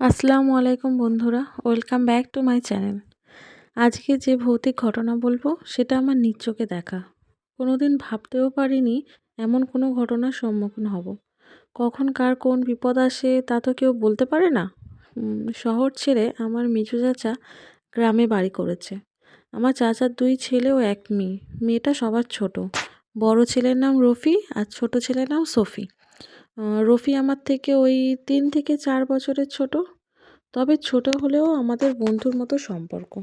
আসসালামু আলাইকুম বন্ধুরা, welcome back to my channel. আজকে যে ভৌতিক ঘটনা বলব, সেটা আমার নিজ চোখে দেখা। কোনোদিন ভাবতেও পারিনি এমন কোনো ঘটনার সম্মুখীন হব। কখন কার কোন বিপদ আসে, তা তো কেউ বলতে পারে না। শহর ছেড়ে আমার মিজু চাচা গ্রামে বাড়ি করেছে। আমার চাচার দুই ছেলে ও এক মেয়ে। মেয়েটা সবার ছোট। বড় ছেলের নাম রফি আর ছোট ছেলের নাম সফি। রফি আমার থেকে ওই তিন থেকে চার বছরের ছোট। তবে ছোট হলেও আমাদের বন্ধুর মতো সম্পর্ক।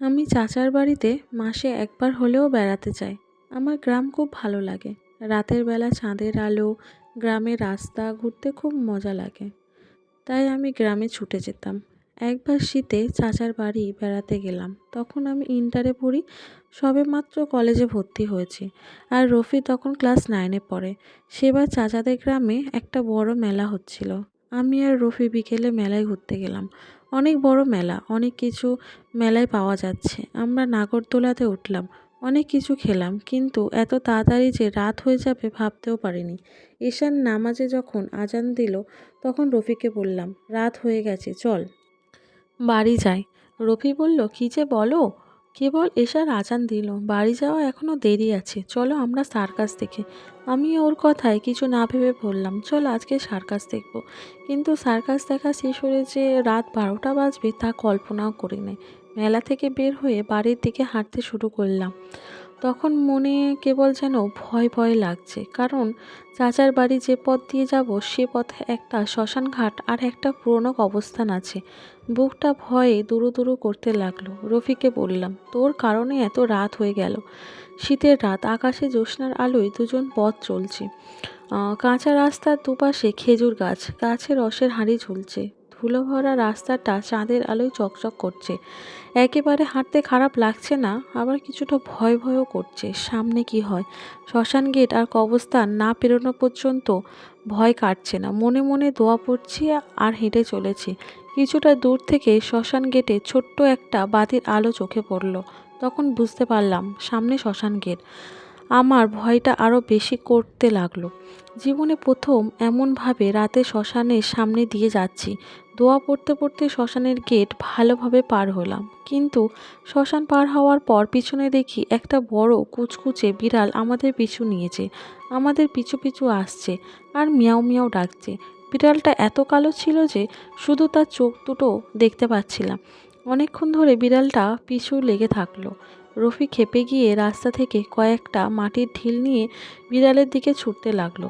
আমি চাচার বাড়িতে মাসে একবার হলেও বেড়াতে যাই। আমার গ্রাম খুব ভালো লাগে। রাতের বেলা চাঁদের আলো, গ্রামের রাস্তা, ঘুরতে খুব মজা লাগে। তাই আমি গ্রামে ছুটে যেতাম। একবার শীতে চাচার বাড়ি বেড়াতে গেলাম। তখন আমি ইন্টারে পড়ি, সবে মাত্র কলেজে ভর্তি হয়েছি। আর রফি তখন ক্লাস নাইনে পড়ে। সেবার চাচাদের গ্রামে একটা বড় মেলা হচ্ছিল। আমি আর রফি বিকেলে মেলায় ঘুরতে গেলাম। অনেক বড় মেলা, অনেক কিছু মেলায় পাওয়া যাচ্ছে। আমরা নাগরদোলাতে উঠলাম, অনেক কিছু খেলাম, কিন্তু এত তাড়াতাড়ি যে রাত হয়ে যাবে ভাবতেও পারিনি। ঈশান নামাজে যখন আজান দিল, তখন রফিকে বললাম, রাত হয়ে গেছে, চল। বাড়ি যাই। রফি বলল, কী যে বলো? কেবল এসার আজান দিল। বাড়ি যাওয়া এখনও দেরি আছে। চলো আমরা সার্কাস দেখে। আমি ওর কথায় কিছু না ভেবে বললাম, চল আজকে সার্কাস দেখব। কিন্তু সার্কাস দেখা শেষ হয়ে যে রাত বারোটা বাজবে তা কল্পনাও করি নাই মেলা থেকে বের হয়ে বাড়ির দিকে হাঁটতে শুরু করলাম। তখন মনে কেবল যেন ভয় ভয় লাগছে, কারণ চাচার বাড়ি যে পথ দিয়ে যাব, সে পথে একটা শ্মশান ঘাট আর একটা পুরনো অবস্থান আছে। বুকটা ভয়ে দুরু দুরু করতে লাগল। রফিকে বললাম, তোর কারণে এত রাত হয়ে গেল। শীতের রাত, আকাশে জ্যোৎস্নার আলোয় দুজন পথ চলছে। কাঁচা রাস্তার দুপাশে খেজুর গাছ, গাছে রসের হাঁড়ি ঝুলছে। ধুলো ভরা রাস্তাটা চাঁদের আলোয় চকচক করছে। একেবারে হাঁটতে খারাপ লাগছে না, আবার কিছুটা ভয় ভয়ও করছে। সামনে কি হয়? শ্মশান গেট আর কবস্থান না পেরোনো পর্যন্ত ভয় কাটছে না। মনে মনে দোয়া পড়ছি আর হেঁটে চলেছি। কিছুটা দূর থেকে শ্মশান গেটে ছোট্ট একটা বাতির আলো চোখে পড়ল। তখন বুঝতে পারলাম, সামনে শ্মশান গেট। আমার ভয়টা আরও বেশি করতে লাগল। জীবনে প্রথম এমনভাবে রাতে শ্মশানের সামনে দিয়ে যাচ্ছি। দোয়া পড়তে পড়তে শ্মশানের গেট ভালোভাবে পার হলাম। কিন্তু শ্মশান পার হওয়ার পর পিছনে দেখি একটা বড় কুচকুচে বিড়াল আমাদের পিছু নিয়েছে। আমাদের পিছু পিছু আসছে আর মিয়াও মিয়াও ডাকছে। বিড়ালটা এত কালো ছিল যে শুধু তার চোখ দুটো দেখতে পাচ্ছিলাম। অনেকক্ষণ ধরে বিড়ালটা পিছু লেগে থাকল। রফি খেপে গিয়ে রাস্তা থেকে কয়েকটা মাটির ঢিল নিয়ে বিড়ালের দিকে ছুটতে লাগল।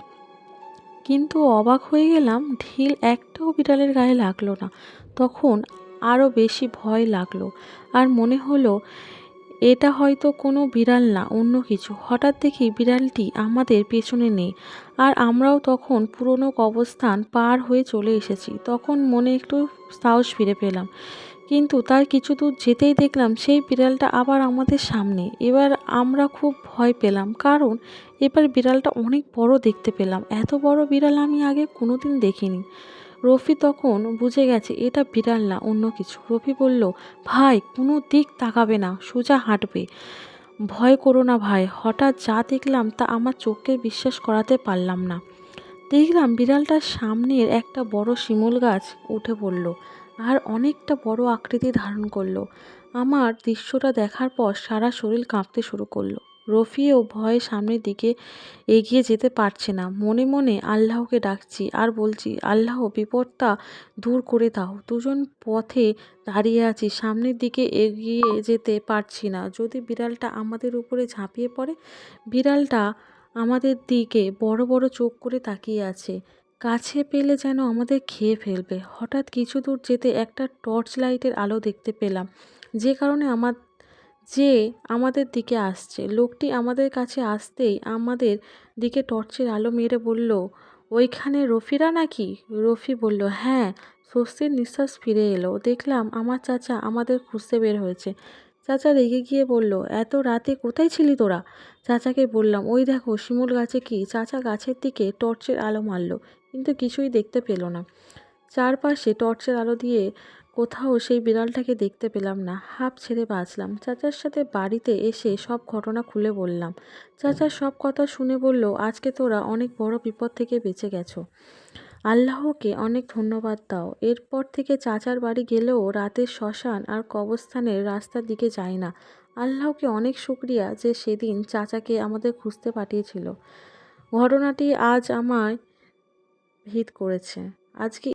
কিন্তু অবাক হয়ে গেলাম, ঢিল একটাও বিড়ালের গায়ে লাগল না। তখন আরও বেশি ভয় লাগল আর মনে হলো, এটা হয়তো কোনো বিড়াল না, অন্য কিছু। হঠাৎ দেখি বিড়ালটি আমাদের পেছনে নেই আর আমরাও তখন পুরনো কবস্থান পার হয়ে চলে এসেছি। তখন মনে একটু সাহস ফিরে পেলাম। কিন্তু তার কিছু দূর যেতেই দেখলাম সেই বিড়ালটা আবার আমাদের সামনে। এবার আমরা খুব ভয় পেলাম, কারণ এবার বিড়ালটা অনেক বড় দেখতে পেলাম। এত বড় বিড়াল আমি আগে কোনো দিন দেখিনি। রফি তখন বুঝে গেছে, এটা বিড়াল না, অন্য কিছু। রফি বলল, ভাই, কোনো দিক তাকাবে না, সোজা হাঁটবে। ভয় করো না ভাই, হঠাৎ যা দেখলাম তা আমার চোখকে বিশ্বাস করাতে পারলাম না। দেখলাম বিড়ালটার সামনের একটা বড় শিমুল গাছ উঠে পড়ল। আর অনেকটা বড় আকৃতি ধারণ করল। আমার দৃশ্যটা দেখার পর সারা শরীর কাঁপতে শুরু করল। রফিও ভয়ে সামনের দিকে এগিয়ে যেতে পারছে না। মনে মনে আল্লাহকে ডাকছি আর বলছি, আল্লাহ, বিপদটা দূর করে দাও। দুজন পথে দাঁড়িয়ে আছি, সামনের দিকে এগিয়ে যেতে পারছি না। যদি বিড়ালটা আমাদের উপরে ঝাঁপিয়ে পড়ে, বিড়ালটা আমাদের দিকে বড় বড় চোখ করে তাকিয়ে আছে। কাছে পেলে যেন আমাদের খেয়ে ফেলবে। হঠাৎ কিছু দূর যেতে একটা টর্চ লাইটের আলো দেখতে পেলাম। যে কারণে আমার, যে আমাদের দিকে আসছে। লোকটি আমাদের কাছে আসতেই আমাদের দিকে টর্চের আলো মেরে বলল, ওইখানে রফিরা নাকি? রফি বলল হ্যাঁ। স্বস্তির নিঃশ্বাস ফিরে এলো। দেখলাম আমার চাচা আমাদের খুঁজতে বের হয়েছে। চাচা রেগে গিয়ে বলল, এত রাতে কোথায় ছিলি তোরা? চাচাকে বললাম, ওই দেখো শিমুল গাছে কি? চাচা গাছের দিকে টর্চের আলো মারল। কিন্তু কিছুই দেখতে পেল না। চারপাশে টর্চের আলো দিয়ে কোথাও সেই বিড়ালটাকে দেখতে পেলাম না। হাফ ছেড়ে বাঁচলাম। চাচার সাথে বাড়িতে এসে সব ঘটনা খুলে বললাম। চাচা সব কথা শুনে বলল, আজকে তোরা অনেক বড় বিপদ থেকে বেঁচে গেছো। আল্লাহকে অনেক ধন্যবাদ দাও। এরপর থেকে চাচার বাড়ি গেলেও রাতের শ্মশান আর কবরস্থানের রাস্তার দিকে যায় না। আল্লাহকে অনেক শুক্রিয়া যে সেদিন চাচাকে আমাদের খুঁজতে পাঠিয়েছিল। ঘটনাটি আজ আমায় ভিত করেছে। আজকে